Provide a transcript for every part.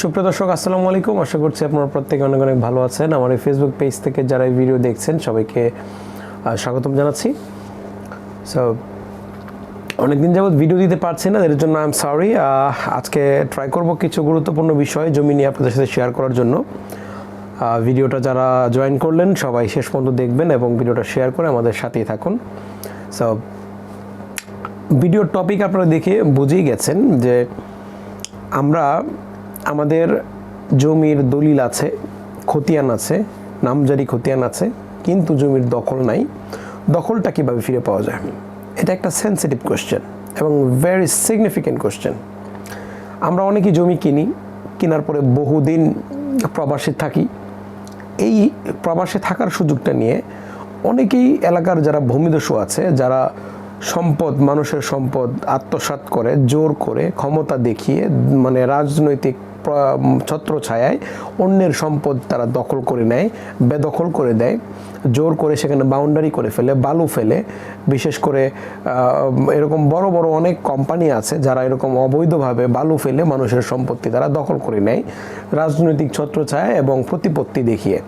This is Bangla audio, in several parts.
সুপ্রিয় দর্শক, আসসালামু আলাইকুম। আশা করছি আপনারা প্রত্যেকে অনেক অনেক ভালো আছেন। আমার এই ফেসবুক পেজ থেকে যারা এই ভিডিও দেখছেন, সবাইকে স্বাগতম জানাচ্ছি। সো অনেকদিন যাবত ভিডিও দিতে পারছি না, এর জন্য আই এম সরি আজকে ট্রাই করব কিছু গুরুত্বপূর্ণ বিষয়, জমি নিয়ে আপনাদের সাথে শেয়ার করার জন্য। ভিডিওটা যারা জয়েন করলেন, সবাই শেষ পর্যন্ত দেখবেন এবং ভিডিওটা শেয়ার করে আমাদের সাথেই থাকুন। সো ভিডিওর টপিক আপনারা দেখে বুঝেই গেছেন যে আমরা আমাদের জমির দলিল আছে, খতিয়ান আছে, নামজারি খতিয়ান আছে, কিন্তু জমির দখল নাই। দখলটা কীভাবে ফিরে পাওয়া যায়? এটা একটা সেন্সিটিভ কোয়েশ্চেন এবং ভেরি সিগনিফিক্যান্ট কোয়েশ্চেন আমরা অনেকেই জমি কিনি, কেনার পরে বহুদিন প্রবাসে থাকি। এই প্রবাসে থাকার সুযোগটা নিয়ে অনেকেই এলাকার যারা ভূমিদস্যু আছে, যারা সম্পদ, মানুষের সম্পদ আত্মসাৎ করে, জোর করে, ক্ষমতা দেখিয়ে মানে রাজনৈতিক ছত্র ছায়ায় অন্যের সম্পদ তারা দখল করে নেয়, বেদখল করে দেয়, জোর করে সেখানে বাউন্ডারি করে ফেলে, বালু ফেলে। বিশেষ করে এরকম বড় বড় অনেক কোম্পানি আছে যারা এরকম অবৈধভাবে বালু ফেলে মানুষের সম্পত্তি তারা দখল করে নেয়, রাজনৈতিক ছত্রছায়া এবং প্রতিপত্তি দেখিয়ে।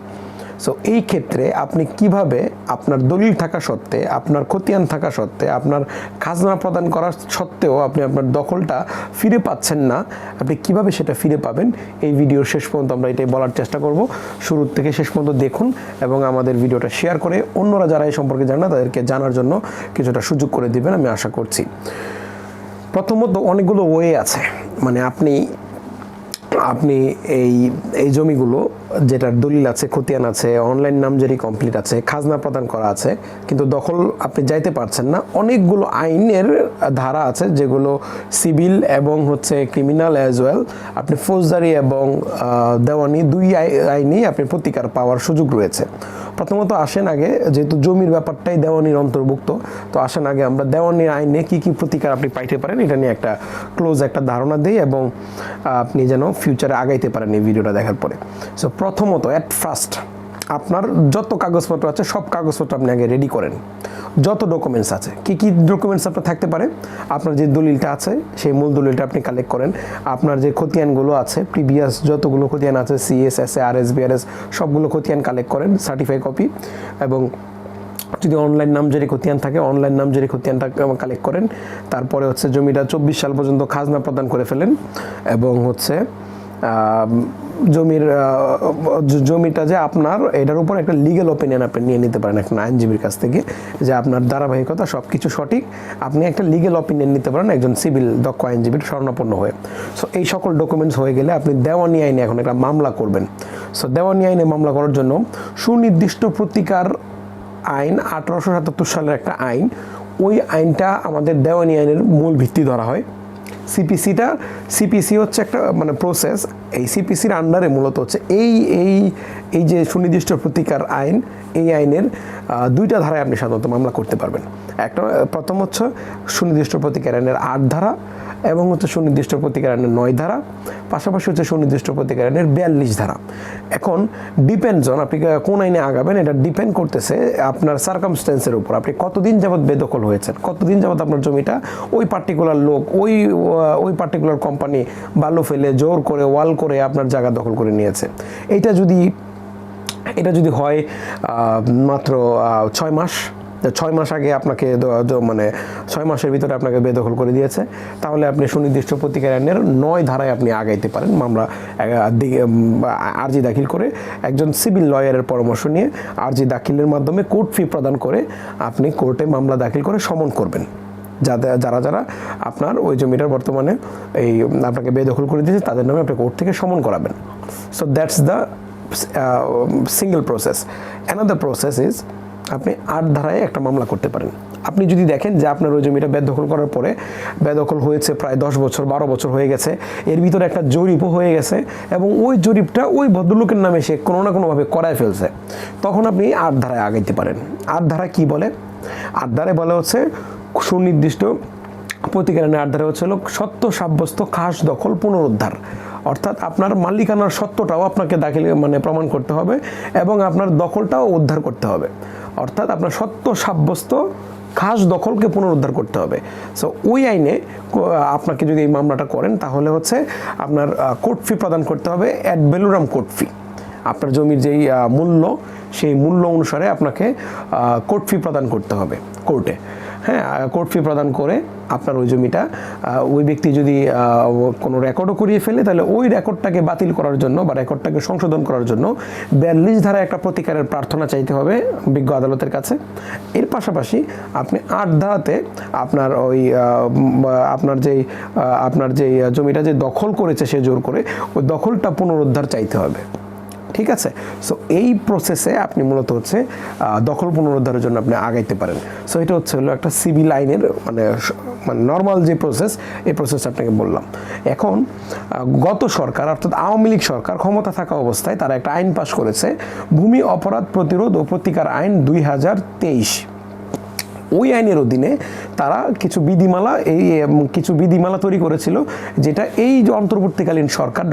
সো এই ক্ষেত্রে আপনি কীভাবে আপনার দলিল থাকা সত্ত্বে, আপনার খতিয়ান থাকা সত্ত্বে, আপনার খাজনা প্রদান করা সত্ত্বেও আপনি আপনার দখলটা ফিরে পাচ্ছেন না, আপনি কীভাবে সেটা ফিরে পাবেন? এই ভিডিওর শেষ পর্যন্ত আমরা এটাই বলার চেষ্টা করব। শুরু থেকে শেষ পর্যন্ত দেখুন এবং আমাদের ভিডিওটা শেয়ার করে অন্যরা যারা এই সম্পর্কে জানে না, তাদেরকে জানার জন্য কিছুটা সুযোগ করে দিবেন, আমি আশা করছি। প্রথমত অনেকগুলো ওয়ে আছে। মানে আপনি আপনি এই এই জমিগুলো, যেটার দলিল আছে, খতিয়ান আছে অনলাইন নামজারি কমপ্লিট আছে, খাজনা প্রদান করা আছে, কিন্তু দখল আপনি যাইতে পারছেন না, অনেকগুলো আইনের ধারা আছে যেগুলো সিভিল এবং হচ্ছে ক্রিমিনাল অ্যাজ ওয়েল আপনি ফৌজদারি এবং দেওয়ানি দুই আই- আইনেই আপনি প্রতিকার পাওয়ার সুযোগ রয়েছে। প্রথমত আসেন আগে, যেহেতু জমির ব্যাপারটাই দেওয়ানির অন্তর্ভুক্ত, তো আসেন আগে আমরা দেওয়ানির আইনে কি কি প্রতিকার আপনি পাইতে পারেন, এটা নিয়ে একটা ক্লোজ একটা ধারণা দিই এবং আপনি যেন ফিউচারে আগাইতে পারেন এই ভিডিওটা দেখার পরে। সো প্রথমত অ্যাট ফার্স্ট আপনার যত কাগজপত্র আছে, সব কাগজপত্র আপনি আগে রেডি করেন। যত ডকুমেন্টস আছে, কি কি ডকুমেন্টস আপনার থাকতে পারে? আপনার যে দলিলটা আছে, সেই মূল দলিলটা আপনি কালেক্ট করেন। আপনার যে খতিয়ানগুলো আছে প্রিভিয়াস যতগুলো খতিয়ান আছে CS S R S BRS সবগুলো খতিয়ান কালেক্ট করেন সার্টিফাই কপি এবং যদি অনলাইন নামজারি খতিয়ান থাকে অনলাইন নামজারি খতিয়ানটা কালেক্ট করেন। তারপরে হচ্ছে জমিটা চব্বিশ সাল পর্যন্ত খাজনা প্রদান করে ফেলেন এবং হচ্ছে জমির জমিটা যে আপনার, এটার উপর একটা লিগেল ওপিনিয়ন আপনি নিয়ে নিতে পারেন একটা আইনজীবীর কাছ থেকে, যে আপনার ধারাবাহিকতা সব কিছু সঠিক। আপনি একটা লিগেল ওপিনিয়ন নিতে পারেন একজন সিভিল দক্ষ আইনজীবীর স্বর্ণাপন্ন হয়ে। সো এই সকল ডকুমেন্টস হয়ে গেলে আপনি দেওয়ানি আইনে এখন একটা মামলা করবেন। সো দেওয়ানি আইনে মামলা করার জন্য সুনির্দিষ্ট প্রতিকার আইন আঠারোশো সাতাত্তর সালের একটা আইন, ওই আইনটা আমাদের দেওয়ানি আইনের মূল ভিত্তি ধরা হয়। সিপিসিটা সিপিসি হচ্ছে একটা মানে প্রসেস এই সিপিসির আন্ডারে মূলত হচ্ছে এই এই এই যে সুনির্দিষ্ট প্রতিকার আইন, এই আইনের দুইটা ধারায় আপনি সাধারণত মামলা করতে পারবেন। একটা, প্রথম হচ্ছে সুনির্দিষ্ট প্রতিকার আইনের আট ধারা এবং হচ্ছে সুনির্দিষ্ট প্রতিকার আইনের নয় ধারা, পাশাপাশি হচ্ছে সুনির্দিষ্ট প্রতিকার আইনের বিয়াল্লিশ ধারা। এখন ডিপেন্ড অন আপনি কোন আইনে আগাবেন, এটা ডিপেন্ড করতেছে আপনার সার্কামস্টেন্সের উপর। আপনি কতদিন যাবত বেদখল হয়েছেন? কতদিন যাবত আপনার জমিটা ওই পার্টিকুলার লোক, ওই ওই পার্টিকুলার কোম্পানি বালু ফেলে, জোর করে, ওয়াল করে আপনার জায়গা দখল করে নিয়েছে। এইটা যদি, এটা যদি হয় মাত্র ছয় মাস ছয় মাস আগে আপনাকে মানে ছয় মাসের ভিতরে আপনাকে বেদখল করে দিয়েছে। তাহলে আপনি সুনির্দিষ্ট প্রতিকার আইনের নয় ধারায় আপনি আগাইতে পারেন। মামলা আর্জি দাখিল করে একজন সিভিল লয়ারের পরামর্শ নিয়ে আর্জি দাখিলের মাধ্যমে কোর্ট ফি প্রদান করে আপনি কোর্টে মামলা দাখিল করে সমন করবেন। যাদের যারা যারা আপনার ওই জমিটার বর্তমানে এই, আপনাকে বেদখল করে দিয়েছে, তাদের নামে আপনি কোর্ট থেকে সমন করাবেন। So that's the single process another process is আপনি আট ধারায় একটা মামলা করতে পারেন। আপনি যদি দেখেন যে আপনার ওই জমিটা বেদখল করার পরে বেদখল হয়েছে প্রায় দশ বছর, বারো বছর হয়ে গেছে, এর ভিতরে একটা জরিপও হয়ে গেছে এবং ওই জরিপটা ওই ভদ্রলোকের নামে সে কোনো না কোনোভাবে করায় ফেলছে। তখন আপনি আট ধারায় আগাইতে পারেন। আট ধারা কী বলে? আট ধারায় বলা হচ্ছে সুনির্দিষ্ট প্রতিকারণের আট ধারা হচ্ছে হলো সত্য সাব্যস্ত খাস দখল পুনরুদ্ধার। অর্থাৎ আপনার মালিকানার সত্যটাও আপনাকে দাখিল মানে প্রমাণ করতে হবে এবং আপনার দখলটাও উদ্ধার করতে হবে। অর্থাৎ আপনার সত্য সাব্যস্ত খাস দখলকে পুনরুদ্ধার করতে হবে। সো ওই আইনে আপনাকে যদি এই মামলাটা করেন, তাহলে হচ্ছে আপনার কোর্ট ফি প্রদান করতে হবে অ্যাড বেলুরাম কোর্ট ফি। আপনার জমির যেই মূল্য, সেই মূল্য অনুসারে আপনাকে কোর্ট ফি প্রদান করতে হবে। কোর্টে। হ্যাঁ কোর্ট ফি প্রদান করে আপনার ওই জমিটা ওই ব্যক্তি যদি কোনো রেকর্ডও করিয়ে ফেলে, তাহলে ওই রেকর্ডটাকে বাতিল করার জন্য বা রেকর্ডটাকে সংশোধন করার জন্য বিয়াল্লিশ ধারা একটা প্রতিকারের প্রার্থনা চাইতে হবে বিজ্ঞ আদালতের কাছে। এর পাশাপাশি আপনি আট ধারাতে আপনার ওই আপনার যেই আপনার যেই জমিটা যে দখল করেছে সে জোর করে, ওই দখলটা পুনরুদ্ধার চাইতে হবে। ঠিক আছে? সো এই প্রসেসে আপনি মূলত হচ্ছে দখল পুনরুদ্ধারের জন্য আপনি আগাইতে পারেন। সো এটা হচ্ছে হলো একটা সিভিল আইনের মানে মানে নর্মাল যে প্রসেস এই প্রসেস আপনাকে বললাম। এখন গত সরকার, অর্থাৎ আওয়ামী লীগ সরকার ক্ষমতা থাকা অবস্থায় তারা একটা আইন পাশ করেছে, ভূমি অপরাধ প্রতিরোধ ও প্রতিকার আইন দুই হাজার তেইশ। ওই আইনের অধীনে তারা কিছু বিধিমালা, এই কিছু বিধিমালা তৈরি করেছিল, যেটা এই যে অন্তর্বর্তীকালীন সরকার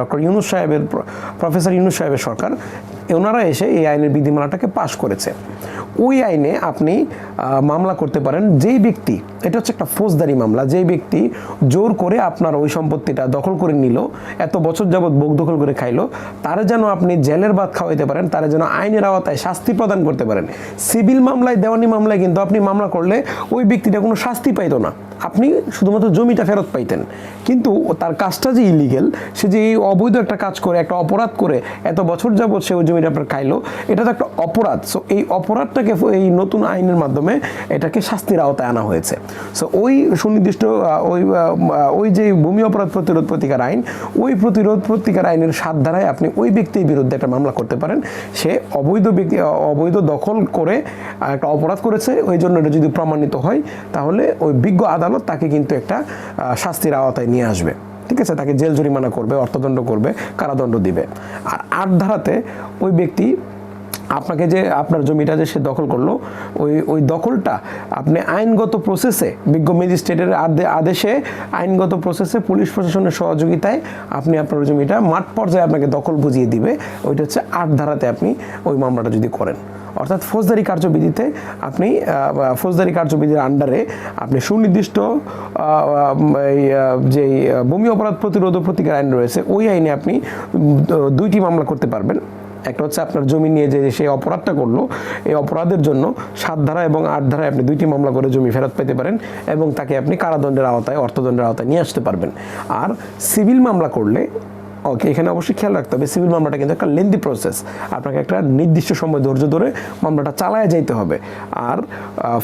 ডক্টর ইউনুস সাহেবের, প্রফেসর ইউনুস সাহেবের সরকার, ওনারা এসে এই আইনের বিধিমালাটাকে পাশ করেছে। ওই আইনে আপনি মামলা করতে পারেন যেই ব্যক্তি, এটা হচ্ছে একটা ফৌজদারি মামলা, যেই ব্যক্তি জোর করে আপনার ওই সম্পত্তিটা দখল করে নিল, এত বছর যাবৎ বোক দখল করে খাইলো, তারা যেন আপনি জেলের ভাত খাওয়াইতে পারেন, তারা যেন আইনের আওতায় শাস্তি প্রদান করতে পারেন। সিভিল মামলায়, দেওয়ানি মামলায় কিন্তু আপনি মামলা করলে ওই ব্যক্তিটা কোনো শাস্তি পাইতো না। আপনি শুধুমাত্র জমিটা ফেরত পাইতেন। কিন্তু তার কাজটা যে ইলিগেল সে যে এই অবৈধ একটা কাজ করে, একটা অপরাধ করে, এত বছর যাবৎ সে ওই জমিটা আপনার খাইলো, এটা তো একটা অপরাধ। সো এই অপরাধটাকে ফ- এই নতুন আইনের মাধ্যমে এটাকে শাস্তির আওতায় আনা হয়েছে। সো ওই সুনির্দিষ্ট ওই ওই যে ভূমি অপরাধ প্রতিরোধ প্রতিকার আইন, ওই প্রতিরোধ প্রতিকার আইনের সাত ধারায় আপনি ওই ব্যক্তির বিরুদ্ধে একটা মামলা করতে পারেন। সে অবৈধ ব্যক্তি অবৈধ দখল করে একটা অপরাধ করেছে, ওই জন্য এটা যদি প্রমাণিত হয়, তাহলে ওই বিজ্ঞ আদালত তাকে কিন্তু একটা শাস্তির আওতায় নিয়ে আসবে। ঠিক আছে? তাকে জেল জরিমানা করবে, অর্থদণ্ড করবে, কারাদণ্ড দিবে। আর আট ধারাতে ওই ব্যক্তি আপনাকে যে আপনার জমিটা যে সে দখল করল ওই ওই দখলটা আপনি আইনগত প্রসেসে বিজ্ঞ ম্যাজিস্ট্রেটের আদেশে আইনগত প্রসেসে পুলিশ প্রশাসনের সহযোগিতায় আপনি আপনার জমিটা মাঠ পর্যায়ে আপনাকে দখল বুঝিয়ে দিবে। ওইটা হচ্ছে আট ধারাতে আপনি ওই মামলাটা যদি করেন। অর্থাৎ ফৌজদারি কার্যবিধিতে আপনি ফৌজদারি কার্যবিধির আন্ডারে আপনি সুনির্দিষ্ট আহ, ভূমি অপরাধ প্রতিরোধ প্রতিকার আইন রয়েছে ওই আইনে আপনি দুইটি মামলা করতে পারবেন। একটা হচ্ছে আপনার জমি নিয়ে যে সেই অপরাধটা করল, এই অপরাধের জন্য সাত ধারা এবং আট ধারায় আপনি দুইটি মামলা করে জমি ফেরত পেতে পারেন এবং তাকে আপনি কারাদণ্ডের আওতায়, অর্থদণ্ডের আওতায় নিয়ে আসতে পারবেন। আর সিভিল মামলা করলে ওকে এখানে অবশ্যই খেয়াল রাখতে হবে সিভিল মামলাটা কিন্তু একটা লেন্দি প্রসেস আপনাকে একটা নির্দিষ্ট সময় ধৈর্য ধরে মামলাটা চালায় যাইতে হবে। আর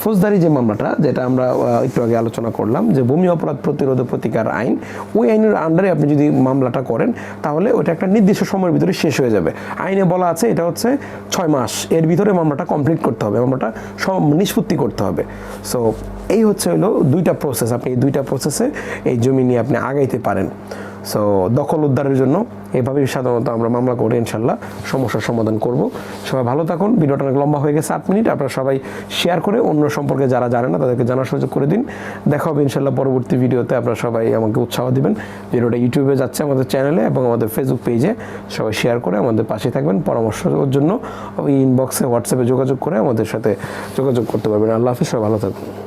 ফৌজদারি যে মামলাটা, যেটা আমরা একটু আগে আলোচনা করলাম, যে ভূমি অপরাধ প্রতিরোধ প্রতিকার আইন, ওই আইনের আন্ডারে আপনি যদি মামলাটা করেন, তাহলে ওটা একটা নির্দিষ্ট সময়ের ভিতরে শেষ হয়ে যাবে। আইনে বলা আছে, এটা হচ্ছে ছয় মাস। এর ভিতরে মামলাটা কমপ্লিট করতে হবে, মামলাটা সব নিষ্পত্তি করতে হবে। সো এই হচ্ছে হলো দুইটা প্রসেস আপনি এই দুইটা প্রসেসে এই জমি নিয়ে আপনি আগাইতে পারেন। সো দখল উদ্ধারের জন্য এভাবেই সাধারণত আমরা মামলা করে ইনশাল্লাহ সমস্যার সমাধান করব। সবাই ভালো থাকুন। ভিডিওটা অনেক লম্বা হয়ে গেছে, আট মিনিট। আপনারা সবাই শেয়ার করে অন্য সম্পর্কে যারা জানে না তাদেরকে জানার সুযোগ করে দিন। দেখা হবে ইনশাল্লাহ পরবর্তী ভিডিওতে। আপনারা সবাই আমাকে উৎসাহ দিবেন। ভিডিওটা ইউটিউবে যাচ্ছে আমাদের চ্যানেলে এবং আমাদের ফেসবুক পেজে সবাই শেয়ার করে আমাদের পাশে থাকবেন। পরামর্শের জন্য ইনবক্সে হোয়াটসঅ্যাপে যোগাযোগ করে আমাদের সাথে যোগাযোগ করতে পারবেন। আল্লাহ হাফিজ, সবাই ভালো থাকুন।